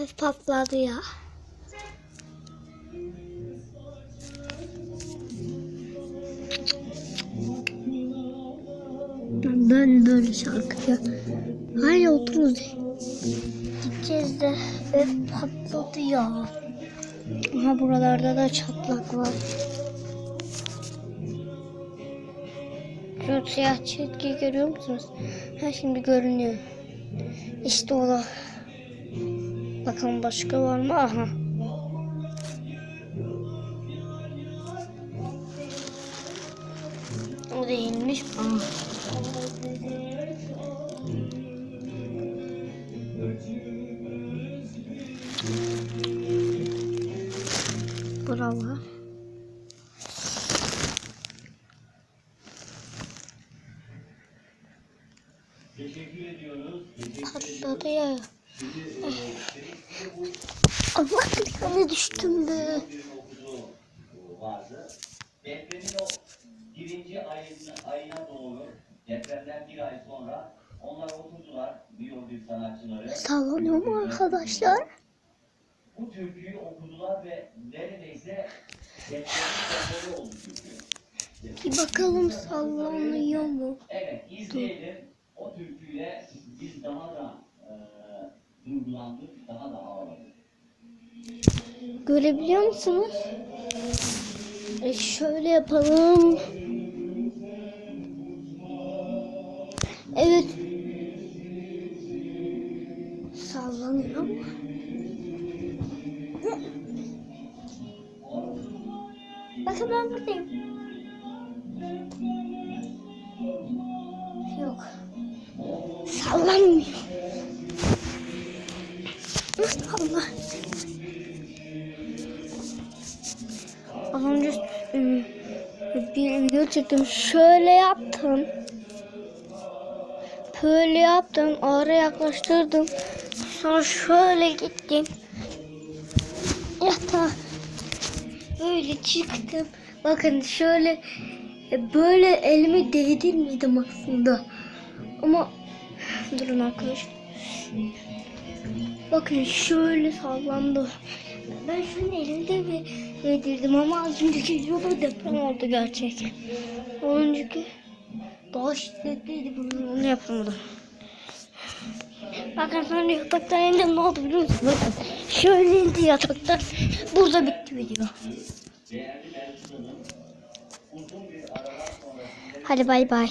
Ev patladı ya. Ben böyle şarkıya. Hala otururuz. Gideceğiz de ev patladı ya. Aha buralarda da çatlak var. Şu siyah çizgi görüyor musunuz? Ha şimdi görünüyor. İşte o da. Bakalım başka var mı? Aha. O değilmiş. Aha. Bravo. Patladı ya. Allah ne düştüm be. Depremin o birinci ayına, ayına doğru depremden bir ay sonra onlar oturdular biyoloji sanatçıları. Sallanıyor mu arkadaşlar? Bu türküyü okudular ve neredeyse. Bir bakalım sallanıyor mu? Evet izleyelim. O türküyle biz daha da e, duygulandık, daha da ağladık. Görebiliyor musunuz? E şöyle yapalım. Evet. Sallanıyor mu? Bakın ben buradayım. Yok. Sallanmıyor. Allah. Bir video çektim. Şöyle yaptım. Böyle yaptım. Ağra yaklaştırdım. Sonra şöyle gittim. Yatağa böyle çıktım. Bakın şöyle e, böyle elimi değdirmedim aslında. Ama durun arkadaşlar. Bakın şöyle sallandı. Ben şunu elimde bir yedirdim ama az önceki videoda deprem oldu gerçek. O önceki daha şiddetliydi bunu onu yapamadım. Bakın sonra yataktan indim ne oldu biliyor musunuz? Bakın şöyle indi yataktan. Burada bitti video. Hadi bay bay.